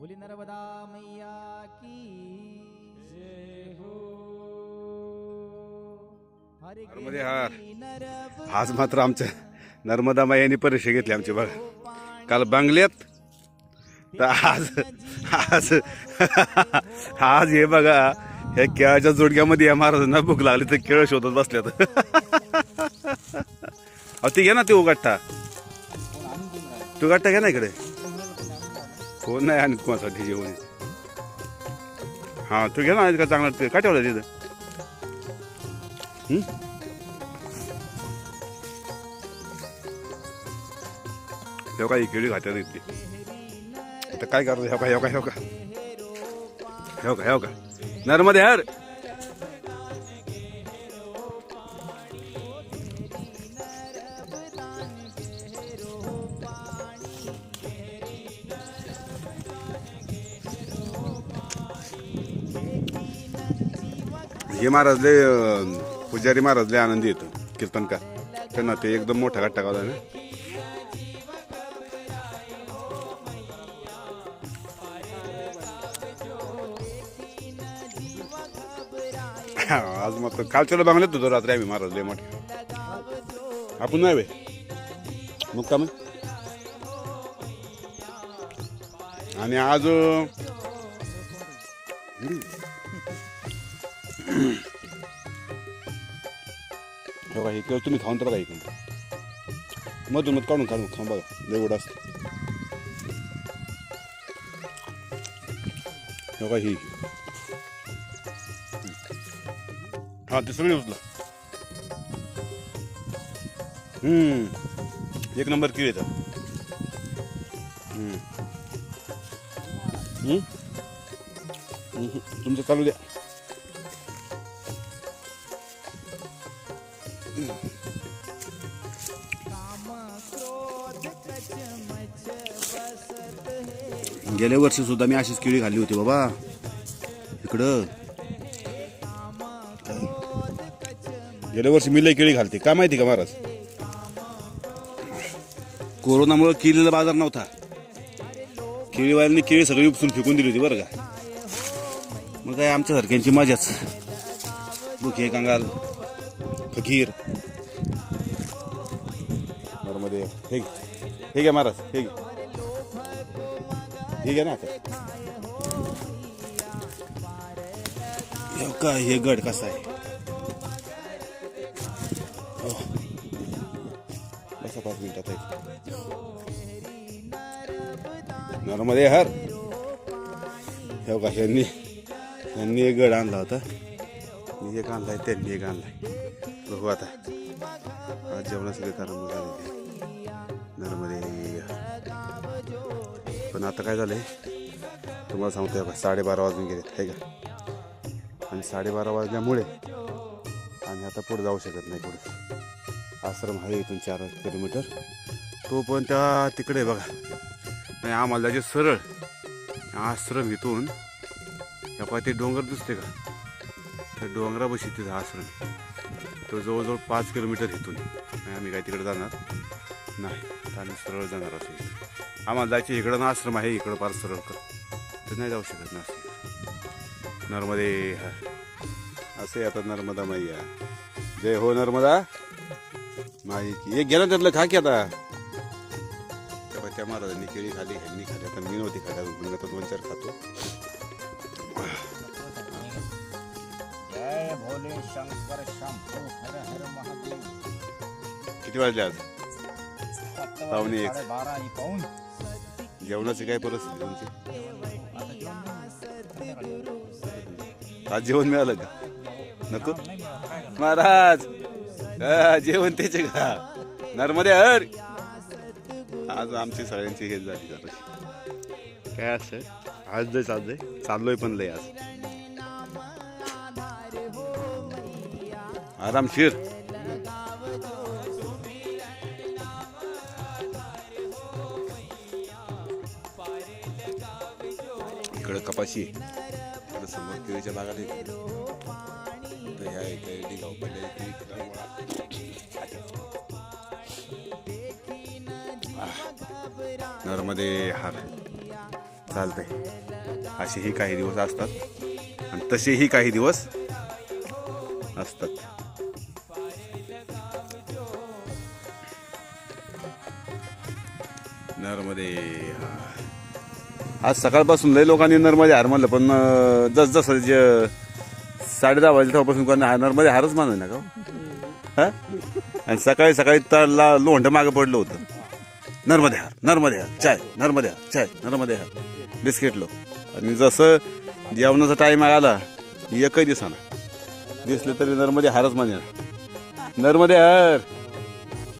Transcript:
बोली नर्मदा मैया की जय हो। हरे नर्मदे हार. नरब आज मात्र आमच्या नर्मदा मायाने परीक्षा घेतली आमची बघा. काल बांगल्यात. तर आज आज आज हे बघा ह्या केळाच्या जोडक्यामध्ये या महाराजांना भूक लागली तर केळ शोधत बसल्यात. अहो ते घ्या ना ते उगाठा तू गाठा घ्या ना इकडे. कोण नाही आणि कोणासाठी जेवण हा तू घे ना का चांगलं ते काय ठेवलं तिथं? हे? काय केळी खात्यात इथली आता काय करतो हे का हे का हे का हे का हे का नर्मदे हर! हे महाराजले अं, पुजारी महाराजले आनंदी येतो कीर्तनकार. त्यांना ते एकदम मोठा घट्टा गावला ना. आज मग कालच्याला बांगल्यात होतो रात्री आम्ही महाराज लय मोठे. आपण नाही बे मग का मग? आणि आज हे बघा, हे केळ तुम्ही खाऊन तर बघा इकडून मधून मध काढून काढून खाऊन बघा लय असतं हे बघा ही हा ते सगळी उचला हम्म एक नंबर किळ येतात तुमचं चालू द्या गेल्या वर्षी सुद्धा मी अशीच केळी खाल्ली होती बाबा. इकडं. गेल्या वर्षी मी लई केळी घालते का माहिती का महाराज? कोरोनामुळे केळीला बाजार नव्हता. केळीवाल्यांनी केळी सगळी उपसून फेकून दिली होती बरं का. मग काय आमच्या सारख्यांची मजाच बुके कांगाल. फकीर. मध्ये हे ठीक आहे महाराज हे घे. आहे ना आता. हे हे गड कसा आहे? हो. बसा पाच मिनिटात आहे. नर्मदे हर. हे का ह्यांनी ह्यांनी एक गड आणला होता. मी एक आणलाय त्यांनी एक आणलाय. बघू आता. आज जेवणासगळे कारण झालेले नर्मदे पण आता काय झालंय? तुम्हाला सांगतोय बघा साडेबारा वाजून गेले आहे का? आणि साडेबारा वाजल्यामुळे आम्ही आता पुढे जाऊ शकत नाही पुढे. आश्रम आहे इथून चार किलोमीटर. तो पण त्या तिकडे बघा. नाही आम्हाला जायचे सरळ. आश्रम इथून. या पाय ते डोंगर दिसते का? त्या डोंगरापाशी तिथं आश्रम तो जवळजवळ पाच किलोमीटर इथून आम्ही काय तिकडे जाणार नाही. तर आम्ही सरळ जाणार असं आम्हाला जायचं इकडं ना आश्रम आहे इकडं पार सरळ कर. तर नाही जाऊ शकत ना असं नर्मदे असे आता नर्मदा मैया. जय हो नर्मदा. माई की एक गेला त्यातलं खा की आता. त्या महाराजांनी केळी खाली ह्यांनी खाली. आता मी नव्हती खाली दोन चार खातो. भोले शंकर शंभो हर हर महादेव। किती वाजले आज? पावणे एक. बारा ही पाऊन जेवणाची काय परिस्थिती तुमची? आता जेवण आज जेवण मिळालं का? नको? महाराज! हा, जेवण त्याचे का? नर्मदे हर! आज आमची सगळ्यांची हेच झाली जरा. काय असं? आज चाललंय चाललोय पण लय आज. आरामशीर इकडं कपाशी. इकडं समोर केळीच्या बागा नाही ह्या डिगाव पडले नर्मदे हार. चालतंय. असेही काही दिवस असतात. आणि तसेही काही दिवस असतात. नरमध्ये आज सकाळपासून लय लोकांनी नर्मदे हार म्हणलं पण जस जस जसं जे साडे दहा वाजले कोणी हा हारच मानलं ना का हो? हा? आणि सकाळी सकाळी त्याला लोंढ मागं पडलं होतं. नर्मदे हार नर्मदे हार चाय नर्मदे हार चाय नर्मदे हार बिस्किट लो. आणि जसं जेवणाचा टाईम आला एकही दिसाना दिसले तरी नर्मदे हारच माने नर्मदे हर।